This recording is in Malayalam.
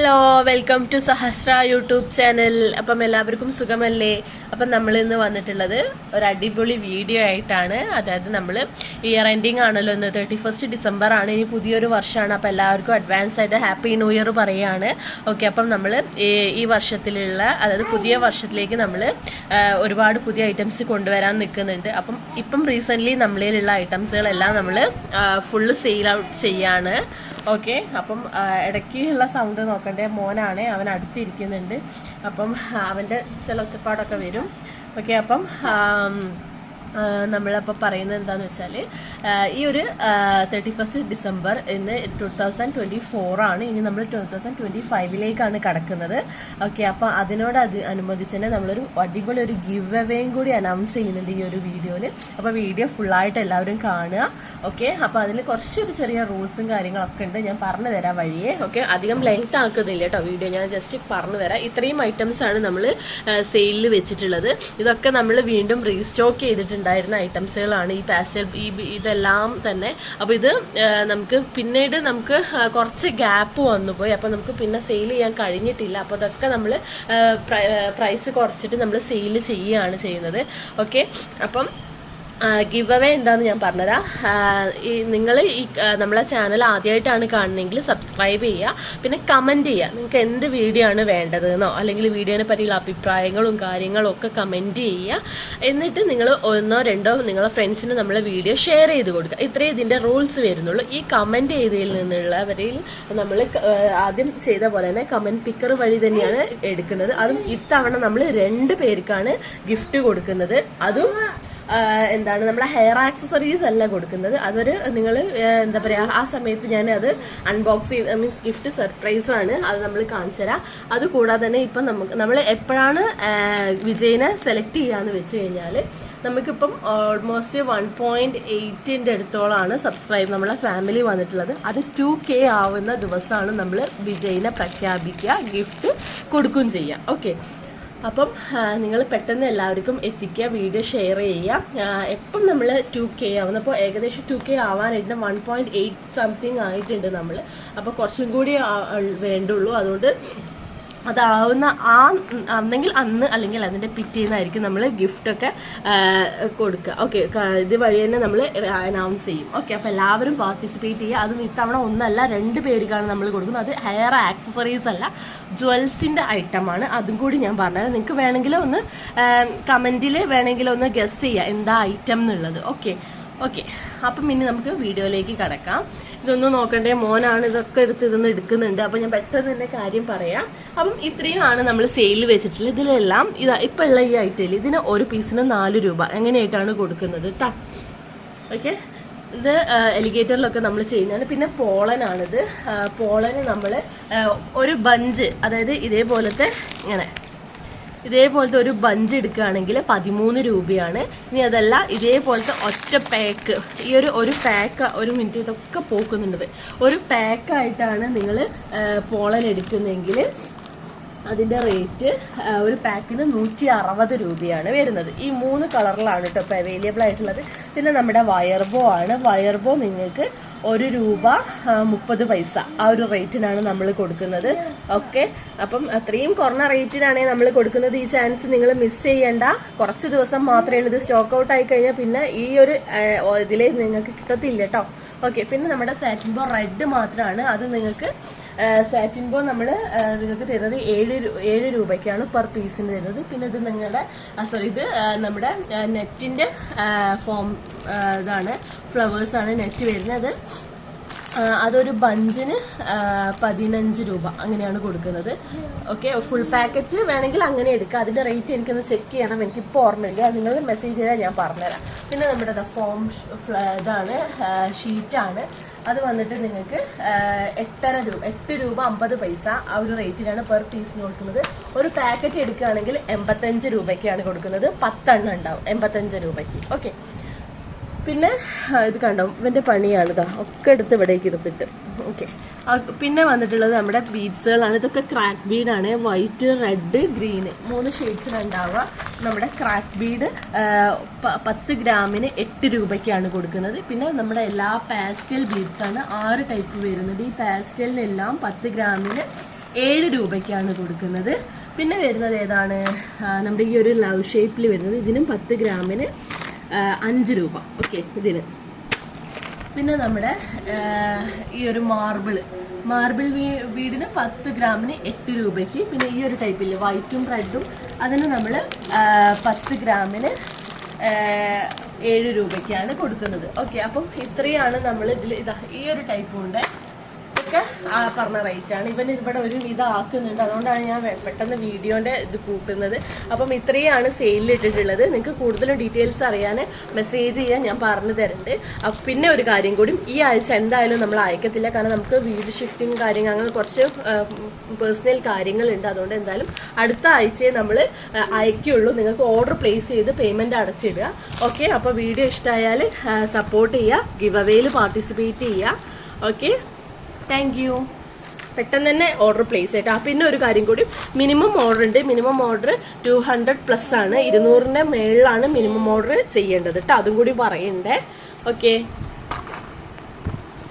Hello welcome to Sahasra YouTube channel. അപ്പം എല്ലാവർക്കും സുഖമല്ലേ? അപ്പം നമ്മൾ ഇന്ന് വന്നിട്ടുള്ളത് ഒരു അടിപൊളി വീഡിയോ ആയിട്ടാണ്. അതായത് നമ്മൾ ഇയർ എൻഡിങ് ആണല്ലോ ഇന്ന് തേർട്ടി ഫസ്റ്റ് ഡിസംബർ ആണ്. ഇനി പുതിയൊരു വർഷമാണ്. അപ്പം എല്ലാവർക്കും അഡ്വാൻസ് ആയിട്ട് ഹാപ്പി ന്യൂ ഇയർ പറയുകയാണ് ഓക്കെ അപ്പം നമ്മൾ ഈ വർഷത്തിലുള്ള അതായത് പുതിയ വർഷത്തിലേക്ക് നമ്മൾ ഒരുപാട് പുതിയ ഐറ്റംസ് കൊണ്ടുവരാൻ നിൽക്കുന്നുണ്ട്. അപ്പം ഇപ്പം റീസെന്റ്ലി നമ്മളിലുള്ള ഐറ്റംസുകളെല്ലാം നമ്മൾ ഫുള്ള് സെയിൽ ഔട്ട് ചെയ്യാണ്. ഓക്കെ അപ്പം ആ, ഇടയ്ക്ക് ഉള്ള സൗണ്ട് നോക്കണ്ടേ? മോനാണ് അവൻ അടുത്തിരിക്കുന്നുണ്ട്. അപ്പം അവന്റെ ചില ഒച്ചപ്പാടൊക്കെ വരും. ഓക്കെ അപ്പം നമ്മളപ്പോൾ പറയുന്നത് എന്താന്ന് വെച്ചാൽ ഈ ഒരു തേർട്ടി ഫസ്റ്റ് ഡിസംബർ ഇന്ന് ടു തൗസൻഡ് ട്വന്റി ഫോറാണ് ഇനി നമ്മൾ ടു തൗസൻഡ് ട്വന്റി ഫൈവിലേക്കാണ് കടക്കുന്നത്. ഓക്കെ അപ്പോൾ അതിനോട് അത് അനുബന്ധിച്ച് തന്നെ നമ്മളൊരു അടിപൊളി ഒരു ഗിവ് അവേയും കൂടി അനൗൺസ് ചെയ്യുന്നുണ്ട് ഈ ഒരു വീഡിയോയിൽ അപ്പോൾ വീഡിയോ ഫുള്ളായിട്ട് എല്ലാവരും കാണുക. ഓക്കെ അപ്പോൾ അതിൽ കുറച്ചൊരു ചെറിയ റൂൾസും കാര്യങ്ങളൊക്കെ ഉണ്ട്. ഞാൻ പറഞ്ഞു തരാം വഴിയെ. ഓക്കെ അധികം ലെങ്ത് ആക്കുന്നില്ല കേട്ടോ വീഡിയോ. ഞാൻ ജസ്റ്റ് പറഞ്ഞു തരാം. ഇത്രയും ഐറ്റംസ് ആണ് നമ്മൾ സെയിലിൽ വെച്ചിട്ടുള്ളത്. ഇതൊക്കെ നമ്മൾ വീണ്ടും റീസ്റ്റോക്ക് ചെയ്തിട്ടുണ്ടായിരുന്ന ഐറ്റംസുകളാണ് ഈ പാസ്റ്റൽ ഈ ഇതെല്ലാം തന്നെ. അപ്പോൾ ഇത് നമുക്ക് പിന്നീട് നമുക്ക് കുറച്ച് ഗ്യാപ്പ് വന്നു പോയി. അപ്പോൾ നമുക്ക് പിന്നെ സെയിൽ ചെയ്യാൻ കഴിഞ്ഞിട്ടില്ല. അപ്പോൾ അതൊക്കെ നമ്മൾ പ്രൈസ് കുറച്ചിട്ട് നമ്മൾ സെയിൽ ചെയ്യുകയാണ് ചെയ്യുന്നത്. ഓക്കെ അപ്പം ഗിവ് അവേ എന്താന്ന് ഞാൻ പറഞ്ഞുതരാം. ഈ നിങ്ങൾ ഈ നമ്മളെ ചാനൽ ആദ്യമായിട്ടാണ് കാണുന്നതെങ്കിൽ സബ്സ്ക്രൈബ് ചെയ്യുക. പിന്നെ കമന്റ് ചെയ്യുക. നിങ്ങൾക്ക് എന്ത് വീഡിയോ ആണ് വേണ്ടതെന്നോ അല്ലെങ്കിൽ വീഡിയോനെ പറ്റിയുള്ള അഭിപ്രായങ്ങളും കാര്യങ്ങളും ഒക്കെ കമന്റ് ചെയ്യുക. എന്നിട്ട് നിങ്ങൾ ഒന്നോ രണ്ടോ നിങ്ങളെ ഫ്രണ്ട്സിന് നമ്മളെ വീഡിയോ ഷെയർ ചെയ്ത് കൊടുക്കുക. ഇത്രയും ഇതിന്റെ റൂൾസ് വരുന്നുള്ളൂ. ഈ കമന്റ് ചെയ്തതിൽ നിന്നുള്ളവരിൽ നമ്മൾ ആദ്യം ചെയ്ത പോലെ തന്നെ കമന്റ് പിക്കർ വഴി തന്നെയാണ് എടുക്കുന്നത്. അതും ഇത്തവണ നമ്മൾ രണ്ട് പേർക്കാണ് ഗിഫ്റ്റ് കൊടുക്കുന്നത്. അതും എന്താണ് നമ്മളെ ഹെയർ ആക്സസറീസ് അല്ല കൊടുക്കുന്നത്. അതൊരു നിങ്ങൾ എന്താ പറയാ ആ സമയത്ത് ഞാൻ അത് അൺബോക്സ് ചെയ്ത് മീൻസ് ഗിഫ്റ്റ് സർപ്രൈസ് ആണ്. അത് നമ്മൾ കാണിച്ചു തരാം. അത് കൂടാതെ തന്നെ ഇപ്പം നമുക്ക് നമ്മൾ എപ്പോഴാണ് വിജയനെ സെലക്ട് ചെയ്യാന്ന് വെച്ച് കഴിഞ്ഞാൽ നമുക്കിപ്പം ഓൾമോസ്റ്റ് വൺ പോയിന്റ് എയ്റ്റിന്റെ അടുത്തോളാണ് സബ്സ്ക്രൈബ് നമ്മളെ ഫാമിലി വന്നിട്ടുള്ളത്. അത് ടു കെ ആവുന്ന ദിവസമാണ് നമ്മൾ വിജയിനെ പ്രഖ്യാപിക്കുക ഗിഫ്റ്റ് കൊടുക്കുകയും ചെയ്യാം. ഓക്കെ അപ്പം നിങ്ങൾ പെട്ടെന്ന് എല്ലാവർക്കും എത്തിക്കുക വീഡിയോ ഷെയർ ചെയ്യുക. എപ്പം നമ്മൾ ടു കെ ആവുന്നു. അപ്പോൾ ഏകദേശം ടു കെ ആവാനായിട്ട് വൺ പോയിന്റ് എയ്റ്റ് സംതിങ് ആയിട്ടുണ്ട് നമ്മൾ അപ്പോൾ കുറച്ചും കൂടി വേണ്ടുള്ളൂ. അതുകൊണ്ട് അതാവുന്ന ആ അന്നെങ്കിൽ അന്ന് അല്ലെങ്കിൽ അതിന്റെ പിറ്റേന്നായിരിക്കും നമ്മൾ ഗിഫ്റ്റൊക്കെ കൊടുക്കുക. ഓക്കെ ഇത് വഴി തന്നെ നമ്മൾ അനൗൺസ് ചെയ്യും. ഓക്കെ അപ്പോൾ എല്ലാവരും പാർട്ടിസിപ്പേറ്റ് ചെയ്യുക. അതും ഇത്തവണ ഒന്നല്ല രണ്ട് പേർക്കാണ് നമ്മൾ കൊടുക്കുന്നത്. അത് ഹെയർ ആക്സസറീസ് അല്ല ജ്വൽസിന്റെ ഐറ്റം ആണ്. അതും കൂടി ഞാൻ പറഞ്ഞത്. നിങ്ങൾക്ക് വേണമെങ്കിൽ ഒന്ന് കമന്റിൽ വേണമെങ്കിൽ ഒന്ന് ഗസ് ചെയ്യുക എന്താ ഐറ്റം എന്നുള്ളത്. ഓക്കെ ഓക്കെ അപ്പം ഇനി നമുക്ക് വീഡിയോയിലേക്ക് കടക്കാം. ഇതൊന്നും നോക്കണ്ടേ മോനാണ് ഇതൊക്കെ എടുത്ത് ഇതൊന്ന് എടുക്കുന്നുണ്ട്. അപ്പം ഞാൻ പെട്ടെന്ന് തന്നെ കാര്യം പറയാം. അപ്പം ഇത്രയും ആണ് നമ്മൾ സെയിലിൽ വെച്ചിട്ടുള്ളത്. ഇതിലെല്ലാം ഇതാ ഇപ്പം ഉള്ള ഈ ഐറ്റം ഇതിന് ഒരു പീസിന് നാല് രൂപ എങ്ങനെയായിട്ടാണ് കൊടുക്കുന്നത് കേട്ടോ ഓക്കെ ഇത് എലിഗേറ്ററിലൊക്കെ നമ്മൾ ചെയ്യുന്നതാണ്. പിന്നെ പോളനാണിത്. പോളന് നമ്മൾ ഒരു ബഞ്ച് അതായത് ഇതേപോലത്തെ ഇങ്ങനെ ഇതേപോലത്തെ ഒരു ബഞ്ച് എടുക്കുകയാണെങ്കിൽ പതിമൂന്ന് രൂപയാണ്. ഇനി അതല്ല ഇതേപോലത്തെ ഒറ്റ പാക്ക് ഈ ഒരു ഒരു പാക്ക് ഒരു മിനിറ്റ് ഇതൊക്കെ പോക്കുന്നുണ്ട്. ഒരു പാക്കായിട്ടാണ് നിങ്ങൾ പോളൻ എടുക്കുന്നതെങ്കിൽ അതിന്റെ റേറ്റ് ഒരു പാക്കിന് നൂറ്റി അറുപത് രൂപയാണ് വരുന്നത്. ഈ മൂന്ന് കളറിലാണ് കേട്ടോ ഇപ്പോൾ അവൈലബിൾ ആയിട്ടുള്ളത്. പിന്നെ നമ്മുടെ വയർബോ ആണ്. വയർബോ നിങ്ങൾക്ക് ഒരു രൂപ മുപ്പത് പൈസ ആ ഒരു റേറ്റിനാണ് നമ്മൾ കൊടുക്കുന്നത്. ഓക്കെ? അപ്പം അത്രയും കുറഞ്ഞ റേറ്റിനാണ് നമ്മൾ കൊടുക്കുന്നത്. ഈ ചാൻസ് നിങ്ങൾ മിസ് ചെയ്യേണ്ട. കുറച്ച് ദിവസം മാത്രമേ ഇത് സ്റ്റോക്ക് ഔട്ട് ആയി കഴിഞ്ഞാൽ പിന്നെ ഈ ഒരു ഇതിലേ നിങ്ങൾക്ക് കിട്ടത്തില്ല കേട്ടോ. ഓക്കെ പിന്നെ നമ്മുടെ സാറ്റിൻബോ റെഡ് മാത്രമാണ്. അത് നിങ്ങൾക്ക് സാറ്റിൻബോ നമ്മൾ നിങ്ങൾക്ക് തരുന്നത് ഏഴ് ഏഴ് രൂപയ്ക്കാണ് പെർ പീസിന് തരുന്നത്. പിന്നെ ഇത് നിങ്ങളുടെ സോറി ഇത് നമ്മുടെ നെറ്റിന്റെ ഫോം ഇതാണ് ഫ്ലവേഴ്സാണ് നെറ്റ് വരുന്നത്. അത് അതൊരു ബഞ്ചിന് പതിനഞ്ച് രൂപ അങ്ങനെയാണ് കൊടുക്കുന്നത്. ഓക്കെ ഫുൾ പാക്കറ്റ് വേണമെങ്കിൽ അങ്ങനെ എടുക്കാം. അതിന്റെ റേറ്റ് എനിക്കൊന്ന് ചെക്ക് ചെയ്യണം. എനിക്ക് ഇപ്പോൾ ഓർമ്മയില്ല നിങ്ങൾ മെസ്സേജ് ചെയ്താൽ ഞാൻ പറഞ്ഞുതരാം. പിന്നെ നമ്മുടെ ഫോം ഇതാണ് ഷീറ്റാണ് അത് വന്നിട്ട് നിങ്ങൾക്ക് എട്ടര രൂപ എട്ട് രൂപ അമ്പത് പൈസ ആ ഒരു റേറ്റിലാണ് പെർ പീസിന് കൊടുക്കുന്നത്. ഒരു പാക്കറ്റ് എടുക്കുകയാണെങ്കിൽ എൺപത്തഞ്ച് രൂപയ്ക്കാണ് കൊടുക്കുന്നത്. പത്തെണ്ണം ഉണ്ടാവും എൺപത്തഞ്ച് രൂപയ്ക്ക്. ഓക്കെ പിന്നെ ഇത് കണ്ടോ? ഇവന്റെ പണിയാണിതാ ഒക്കെ എടുത്ത് ഇവിടേക്ക് ഇരുത്തിട്ട് ഓക്കെ. പിന്നെ വന്നിട്ടുള്ളത് നമ്മുടെ ബീഡ്സുകളാണ്. ഇതൊക്കെ ക്രാക്ക് ബീഡാണ് വൈറ്റ് റെഡ് ഗ്രീന് മൂന്ന് ഷെയ്ഡ്സിലുണ്ടാവുക നമ്മുടെ ക്രാക്ക് ബീഡ് പത്ത് ഗ്രാമിന് എട്ട് രൂപയ്ക്കാണ് കൊടുക്കുന്നത്. പിന്നെ നമ്മുടെ എല്ലാ പാസ്റ്റൽ ബീഡ്സാണ് ആറ് ടൈപ്പ് വരുന്നത് ഈ പാസ്റ്റലിനെല്ലാം പത്ത് ഗ്രാമിന് ഏഴ് രൂപയ്ക്കാണ് കൊടുക്കുന്നത്. പിന്നെ വരുന്നത് ഏതാണ്? നമ്മുടെ ഈ ഒരു ലവ് ഷേപ്പിൽ വരുന്നത്. ഇതിനും പത്ത് ഗ്രാമിന് അഞ്ച് രൂപ. ഓക്കെ ഇതിന് പിന്നെ നമ്മുടെ ഈ ഒരു മാർബിൾ മാർബിൾ വീടിന് പത്ത് ഗ്രാമിന് എട്ട് രൂപയ്ക്ക്. പിന്നെ ഈ ഒരു ടൈപ്പിൽ വൈറ്റും റെഡും അതിന് നമ്മൾ പത്ത് ഗ്രാമിന് ഏഴ് രൂപയ്ക്കാണ് കൊടുക്കുന്നത്. ഓക്കെ അപ്പം ഇത്രയാണ് നമ്മൾ ഇതിൽ ഇതാ ഈ ഒരു ടൈപ്പും ഒക്കെ ആ പറഞ്ഞ റേറ്റ് ആണ്. ഇവൻ ഇവിടെ ഒരു വിധം ആക്കുന്നുണ്ട്. അതുകൊണ്ടാണ് ഞാൻ പെട്ടെന്ന് വീഡിയോന്റെ ഇത് കൂട്ടുന്നത്. അപ്പം ഇത്രയാണ് സെയിലിൽ ഇട്ടിട്ടുള്ളത്. നിങ്ങൾക്ക് കൂടുതലും ഡീറ്റെയിൽസ് അറിയാൻ മെസ്സേജ് ചെയ്യാൻ ഞാൻ പറഞ്ഞു തരുന്നുണ്ട് അപ്പം പിന്നെ ഒരു കാര്യം കൂടി. ഈ ആഴ്ച എന്തായാലും നമ്മൾ അയക്കത്തില്ല. കാരണം നമുക്ക് വീട് ഷിഫ്റ്റിംഗ് കാര്യങ്ങൾ അങ്ങനെ കുറച്ച് പേഴ്സണൽ കാര്യങ്ങളുണ്ട് അതുകൊണ്ട് എന്തായാലും അടുത്ത ആഴ്ചയെ നമ്മൾ അയക്കുള്ളൂ. നിങ്ങൾക്ക് ഓർഡർ പ്ലേസ് ചെയ്ത് പേയ്മെന്റ് അടച്ചിടുക. ഓക്കെ അപ്പോൾ വീഡിയോ ഇഷ്ടമായാൽ സപ്പോർട്ട് ചെയ്യുക. ഗിവ് അവയിൽ പാർട്ടിസിപ്പേറ്റ് ചെയ്യുക. ഓക്കെ താങ്ക് യു പെട്ടെന്ന് തന്നെ ഓർഡർ പ്ലേസ് ചെയ്യട്ടോ പിന്നെ ഒരു കാര്യം കൂടി. മിനിമം ഓർഡർ ഉണ്ട്. Minimum order two hundred plus ആണ്. ഇരുന്നൂറിന്റെ മേളിലാണ് മിനിമം ഓർഡർ ചെയ്യേണ്ടത്. കേട്ടോ അതും കൂടി പറയണ്ടേ. ഓക്കെ